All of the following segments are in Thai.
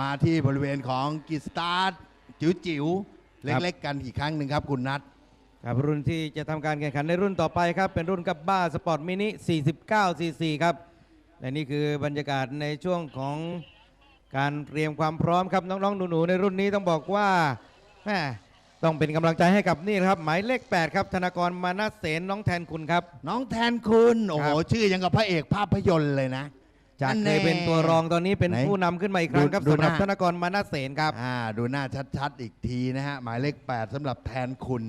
มาที่บริเวณของกิสตาร์จิ๋วจิ๋วๆครับเล็กๆกันอีกครั้งหนึ่งครับคุณนัทครับรุ่นที่จะทำการแข่งขันในรุ่นต่อไปครับ เป็นรุ่นกับบ้าสปอร์ตมินิ 49 cc ครับ และนี่คือบรรยากาศในช่วงของการเตรียมความพร้อมครับ น้องๆหนูๆในรุ่นนี้ต้องบอกว่าแหม่ต้องเป็นกำลังใจให้กับนี่นะครับ หมายเลข 8 ครับธนากรมานัสเสนน้องแทนคุณครับ น้องแทนคุณ โอ้โหครับชื่อยังกับพระเอกภาพยนตร์เลยนะ จากอันเคแน่ยเป็นตัวรองตอนนี้เป็นไหนผู้นำขึ้นมาอีกครั้งครับดูสำหรับหน้า ธนากรมานัสเสนครับ อ่าดูหน้าชัดๆ อีกทีนะฮะ หมายเลข 8สำหรับแทนคุณ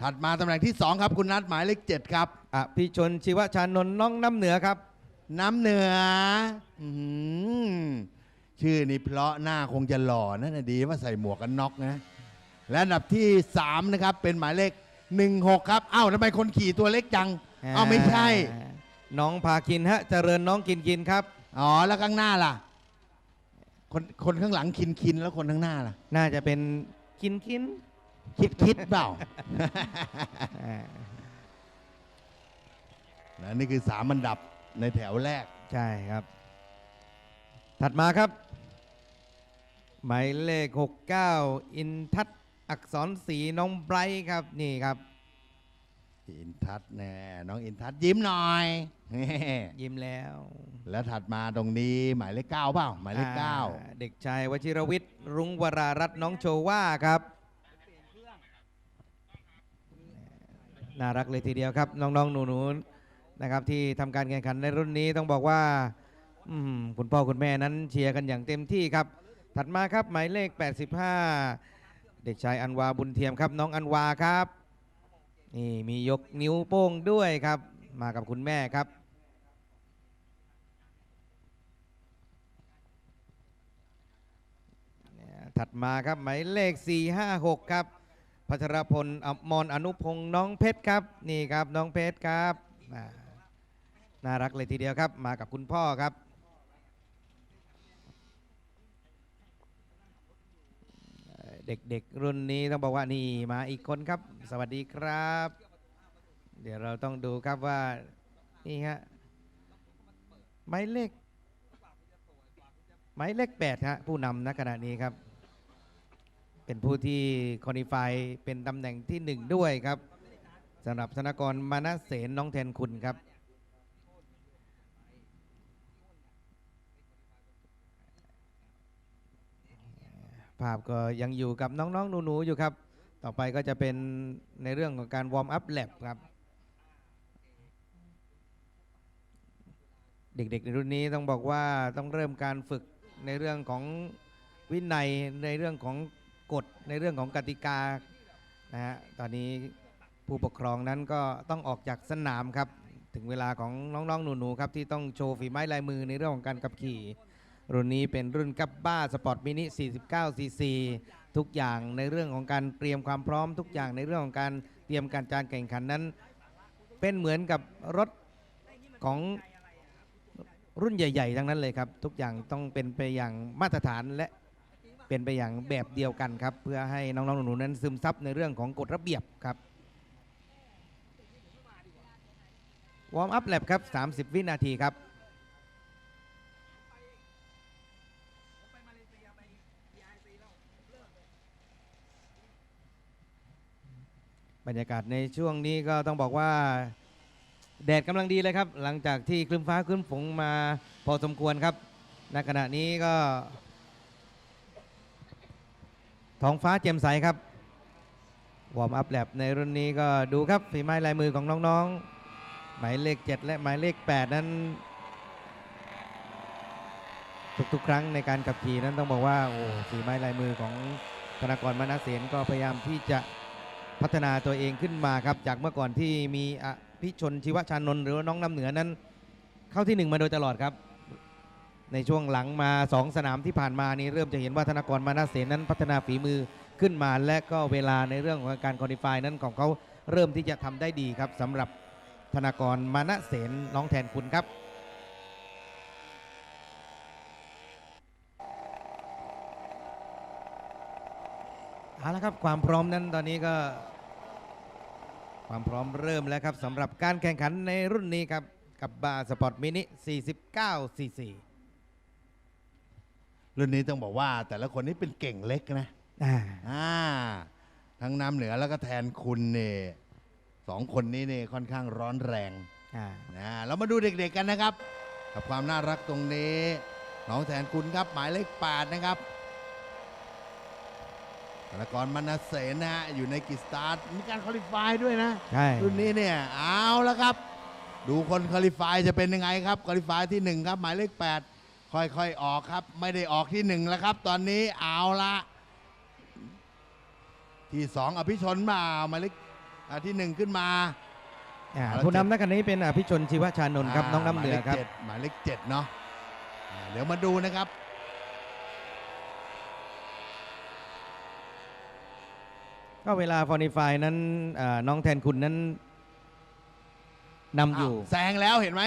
ถัดมาตำแหน่งที่ 2 ครับ คุณนัทหมายเลข 7 ครับ อภิชนชีวชานนท์น้องน้ำเหนือครับ น้ำเหนืออื้อหือชื่อนี่เพราะหน้าคงจะหล่อนะนะดีว่าใส่หมวกกันน็อกนะ และอันดับที่ 3 นะครับ เป็นหมายเลข 16 ครับ อ้าวทำไมคนขี่ตัวเล็กจัง อ้าวไม่ใช่ น้องพาคินฮะเจริญน้องกินกินครับ อ๋อ แล้วข้างหน้าล่ะ คนคนข้างหลังคินคินแล้วคนข้างหน้าล่ะ น่าจะเป็นกินกินคิดคิดเปล่าอ่าและนี่คือ3อันดับในแถวแรก ใช่ครับ ถัดมาครับ หมายเลข 69 อินทัศน์อักษรศรีน้องไบรท์ครับ นี่ครับ อินทัศน์แน่น้องอินทัศน์ยิ้มหน่อยยิ้มแล้วแล้วถัดมาตรงนี้หมายเลขเก้าเปล่าหมายเลขเก้าอ่เด็กชายวชิรวิทย์รุ้งวรารัตน์น้องโชว่าครับ น่ารักเลยทีเดียวครับ น้องๆหนูๆนะครับ ที่ทำการแข่งขันในรุ่นนี้ต้องบอกว่าอืมคุณพ่อคุณแม่นั้นเชียร์กันอย่างเต็มที่ครับ ถัดมาครับหมายเลข 85 เด็กชายอันวาบุญเทียมครับ น้องอันวาครับ นี่มียกนิ้วโป้งด้วยครับ มากับคุณแม่ครับ ถัดมาครับหมายเลข 456 ครับ พัชรพลอมรอนุพงศ์น้องเพชรครับ นี่ครับน้องเพชรครับ น่ารักเลยทีเดียวครับ มากับคุณพ่อครับ เด็กๆรุ่นนี้ต้องบอกว่านี่มาอีกคนครับ สวัสดีครับ เดี๋ยวเราต้องดูครับว่านี่ฮะหมายเลขหมายเลขแปดฮะผู้นำณขณะนี้ครับ เป็นผู้ที่คอนิฟายเป็นตำแหน่งที่หนึ่งด้วยครับสำหรับธนากรมานะเสนน้องแทนคุณครับ ภาพก็ยังอยู่กับน้องๆหนูๆอยู่ครับ ต่อไปก็จะเป็นในเรื่องของการวอร์มอัพแลบครับ เด็กๆในรุ่นนี้ต้องบอกว่าต้องเริ่มการฝึกในเรื่องของวินัยในเรื่องของกฎในเรื่องของกติกานะฮะตอนนี้ผู้ปกครองนั้นก็ต้องออกจากสนามครับ ถึงเวลาของน้องๆหนูๆครับที่ต้องโชว์ฝีไม้ลายมือในเรื่องของการขับขี่ รุ่นนี้เป็นรุ่นกับบ้าสปอร์ตมินิ 49 cc ทุกอย่างในเรื่องของการเตรียมความพร้อมทุกอย่างในเรื่องของการเตรียมการการแข่งขันนั้น เป็นเหมือนกับรถของรุ่นใหญ่ ๆ ทั้งนั้นเลยครับ ทุกอย่างต้องเป็นไปอย่างมาตรฐานและเป็นไปอย่างแบบเดียวกันครับ เพื่อให้น้องๆหนูๆนั้นซึมซับในเรื่องของกฎระเบียบครับวอร์มอัพแลบครับ 30 วินาทีครับ บรรยากาศในช่วงนี้ก็ต้องบอกว่า แดดกำลังดีเลยครับ หลังจากที่คลึ้มฟ้าคลึ้มฝนมาพอสมควรครับณขณะนี้ก็ ท้องฟ้าแจ่มใสครับวอร์มอัพแลบในรุ่นนี้ก็ดูครับฝีไม้ลายมือของน้องๆ หมายเลข 7 และหมายเลข 8 นั้น ทุกๆ ครั้งในการขับขี่นั้นต้องบอกว่าโอ้ฝีไม้ลายมือของธนากรมนาเสนก็พยายามที่จะ พัฒนาตัวเองขึ้นมาครับ จากเมื่อก่อนที่มีอภิชนชีวชานนท์หรือว่าน้องน้ำเหนือนั้น เข้าที่หนึ่งมาโดยตลอดครับ ในช่วงหลังมาสองสนามที่ผ่านมานี้เริ่มจะเห็นว่าธนากรมานาเสนนั้นพัฒนาฝีมือขึ้นมา และก็เวลาในเรื่องของการคอนิฟายนั้นของเขาเริ่มที่จะทำได้ดีครับสำหรับธนากรมานาเสนน้องแทนคุณครับ เอาละครับความพร้อมนั้นตอนนี้ก็ ความพร้อมเริ่มแล้วครับสำหรับการแข่งขันในรุ่นนี้ครับ กับบาสปอร์ตมินิ 49 cc รุ่นนี้ต้องบอกว่าแต่ละคนนี่เป็นเก่งเล็กนะอ่า อ่าทั้งน้ำเหนือแล้วก็แทนคุณเนี่ยสองคนนี้เนี่ยค่อนข้างร้อนแรงอ่า นะเรามาดูเด็กๆกันนะครับ กับความน่ารักตรงนี้ น้องแทนคุณครับหมายเลขแปดนะครับธ นกรมนัสเสนนะฮะอยู่ในกิจสตาร์ทมีการคอลิฟายด้วยนะใช่ รุ่นนี้เนี่ยเอาแล้วครับ ดูคนคอลิฟายจะเป็นยังไงครับคอลิฟายที่หนึ่งครับ หมายเลขแปดค่อยๆ ออกครับ ไม่ได้ออกที่หนึ่งแล้วครับ ตอนนี้เอาละที่สองอภิชนมาหมายเลขอ่าที่หนึ่งขึ้นมา อ่าเอาละผู้นำนักกันนี้เป็นอภิชนชีวชานนท์ครับน้องน้ำเหนือครับ หมายเลขเจ็ดหมายเลขเจ็ดเนาะอ่าเดี๋ยวมาดูนะครับ ก็เวลาฟอนิฟายนั้นอ่าน้องแทนคุณนั้นนำอยู่าวแซงแล้วเห็นไหม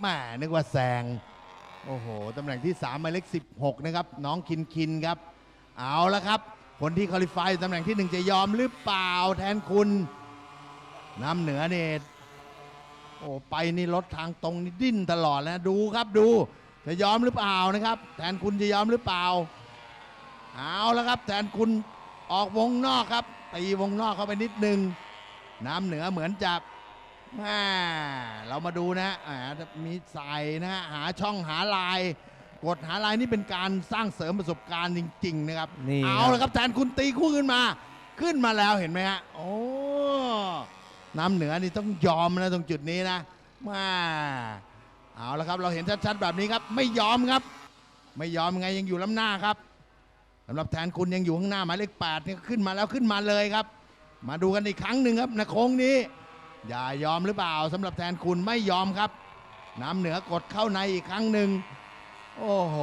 แหมนึกว่าแซง โอ้โห ตำแหน่งที่3หมายเลข16 นะครับ น้องคินคินครับ เอาละครับ คนที่คอลิฟายตำแหน่งที่1 จะยอมหรือเปล่าแทนคุณน้ำเหนือเนี่ยโอ้ไปนี่รถทางตรงนี่ดิ้นตลอดนะดูครับดู จะยอมหรือเปล่านะครับ แทนคุณจะยอมหรือเปล่า เอาละครับ แทนคุณออกวงนอกครับ ตีวงนอกเข้าไปนิดนึง น้ำเหนือเหมือนจะแม่เรามาดูนะอ่ามีใส่นะฮะหาช่องหาลาย กดหาลายนี่เป็นการสร้างเสริมประสบการณ์จริง ๆ นะครับนี่เอาละครับแทนคุณตีคู่ขึ้นมา ขึ้นมาแล้วเห็นไหมฮะโอ้น้ำเหนือนี่ต้องยอมนะตรงจุดนี้นะแมาเอาละครับเราเห็นชัดๆแบบนี้ครับ ไม่ยอมครับ ไม่ยอมไงยังอยู่ล้ำหน้าครับ สำหรับแทนคุณยังอยู่ข้างหน้าหมายเลขแปดนี่ขึ้นมาแล้วขึ้นมาเลยครับ มาดูกันอีกครั้งหนึ่งครับนะโค้งนี้ อย่ายอมหรือเปล่าสำหรับแทนคุณไม่ยอมครับน้ำเหนือกดเข้าในอีกครั้งหนึ่งโอ้โห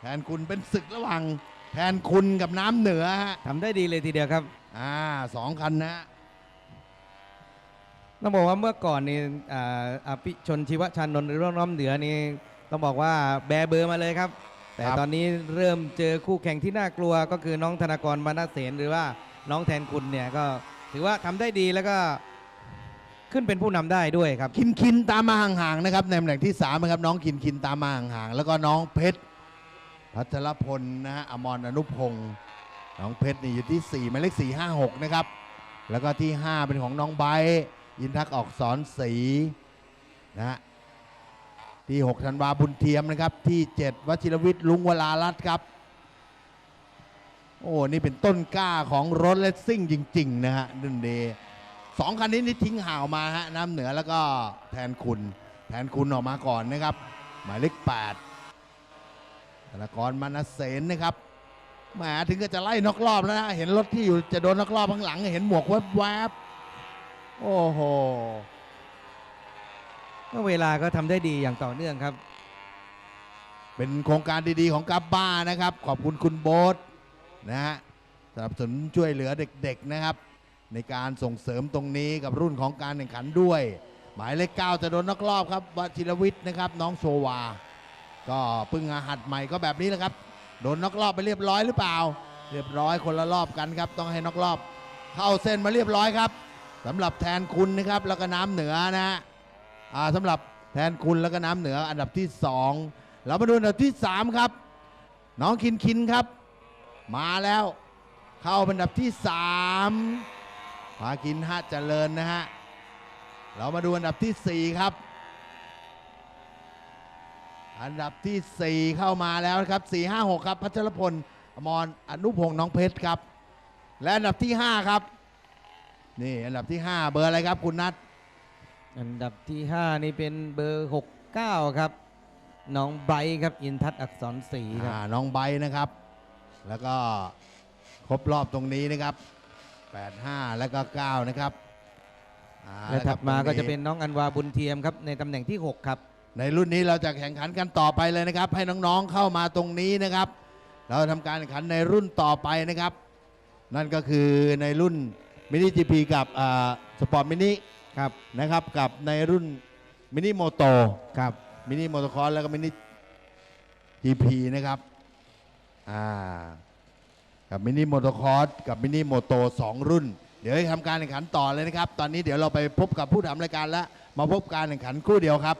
แทนคุณเป็นศึกระหว่างแทนคุณกับน้ำเหนือฮะทำได้ดีเลยทีเดียวครับอ่าสองคันนะต้องบอกว่าเมื่อก่อนนี่อ่าอภิชนชีวชานนท์หรือว่าน้ำเหนือนี่ต้องบอกว่าแบเบอร์มาเลยครับ แต่ครับตอนนี้เริ่มเจอคู่แข่งที่น่ากลัวก็คือน้องธนากรมานาเสนหรือว่าน้องแทนคุณเนี่ยก็ถือว่าทำได้ดีแล้วก็ขึ้นเป็นผู้นำได้ด้วยครับ คินคินตามมาห่างๆนะครับในตำแหน่งที่สามนะครับน้องคินคินตามมาห่างๆแล้วก็น้องเพชรพัชรพลนะฮะอมรอนุพงศ์น้องเพชรนี่อยู่ที่4หมายเลข4 5 6นะครับแล้วก็ที่ 5 เป็นของน้องไบร์ทอินทักษ์ออกสอนสีนะฮะ ที่6ธันวาบุญเทียมนะครับ ที่ 7วชิรวิทย์ลุงวลารัตครับ โอ้นี่เป็นต้นกล้าของรถเลสซิ่งจริง ๆ นะฮะดุนเดสองคันนี้นี่ทิ้งห่าวมาฮะน้ำเหนือแล้วก็แทนคุณ แทนคุณออกมาก่อนนะครับ หมายเลข8ธนกรมานาเสนนะครับแหมถึงก็จะไล่นอกรอบแล้วนะ เห็นรถที่อยู่จะโดนนอกรอบข้างหลัง เห็นหมวกแวบๆโอ้โห ก็เวลาก็ทำได้ดีอย่างต่อเนื่องครับ เป็นโครงการดีๆของกัปบ้านะครับ ขอบคุณคุณโบ๊ทนะฮะสนับสนุนช่วยเหลือเด็กๆนะครับ ในการส่งเสริมตรงนี้กับรุ่นของการแข่งขันด้วย หมายเลขเก้าจะโดนนอกรอบครับวชิรวิทย์นะครับ น้องโชวา ก็เพิ่งอาหัดใหม่ก็แบบนี้แหละครับโดนนอกรอบไปเรียบร้อยหรือเปล่า เรียบร้อยคนละรอบกันครับ ต้องให้นอกรอบ เข้าเส้นมาเรียบร้อยครับสำหรับแทนคุณนะครับแล้วก็น้ำเหนือนะฮะ สำหรับแทนคุณแล้วก็น้ำเหนืออันดับที่สองเรามาดูอันดับที่สามครับ น้องคินคินครับ มาแล้วเข้าอันดับที่สามพากินฮะเจริญนะฮะ เรามาดูอันดับที่สี่ครับ อันดับที่ 4 เข้ามาแล้วครับ 4 5 6 ครับ พัชรพลอมรอนุพงษ์น้องเพชรครับ และอันดับที่ 5 ครับ นี่อันดับที่ 5 เบอร์อะไรครับคุณนัท อันดับที่ 5 นี่เป็นเบอร์ 69 ครับ น้องไบรท์ครับ อินทัศน์อักษรศรีครับ อ่าน้องไบร์ทนะครับ แล้วก็ครบรอบตรงนี้นะครับ 85 แล้วก็ 9 นะครับอ่าและถัดมาตรงก็จะเป็นน้องอันวาบุญเทียมครับ ในตำแหน่งที่ 6 ครับ ในรุ่นนี้เราจะแข่งขันกันต่อไปเลยนะครับ ให้น้องๆเข้ามาตรงนี้นะครับ เราทำการแข่งขันในรุ่นต่อไปนะครับ นั่นก็คือในรุ่นมินิจีพีกับสปอร์ตมินิ ครับนะครับกับในรุ่นมินิโมโตครับมินิโมโตคอร์แล้วก็มินิจีพีนะครับอ่ากับมินิโมโตคอร์สกับมินิโมโตสองรุ่น เดี๋ยวให้ทำการแข่งขันต่อเลยนะครับ ตอนนี้เดี๋ยวเราไปพบกับผู้ทำรายการแล้ว มาพบการแข่งขันครู่เดียวครับ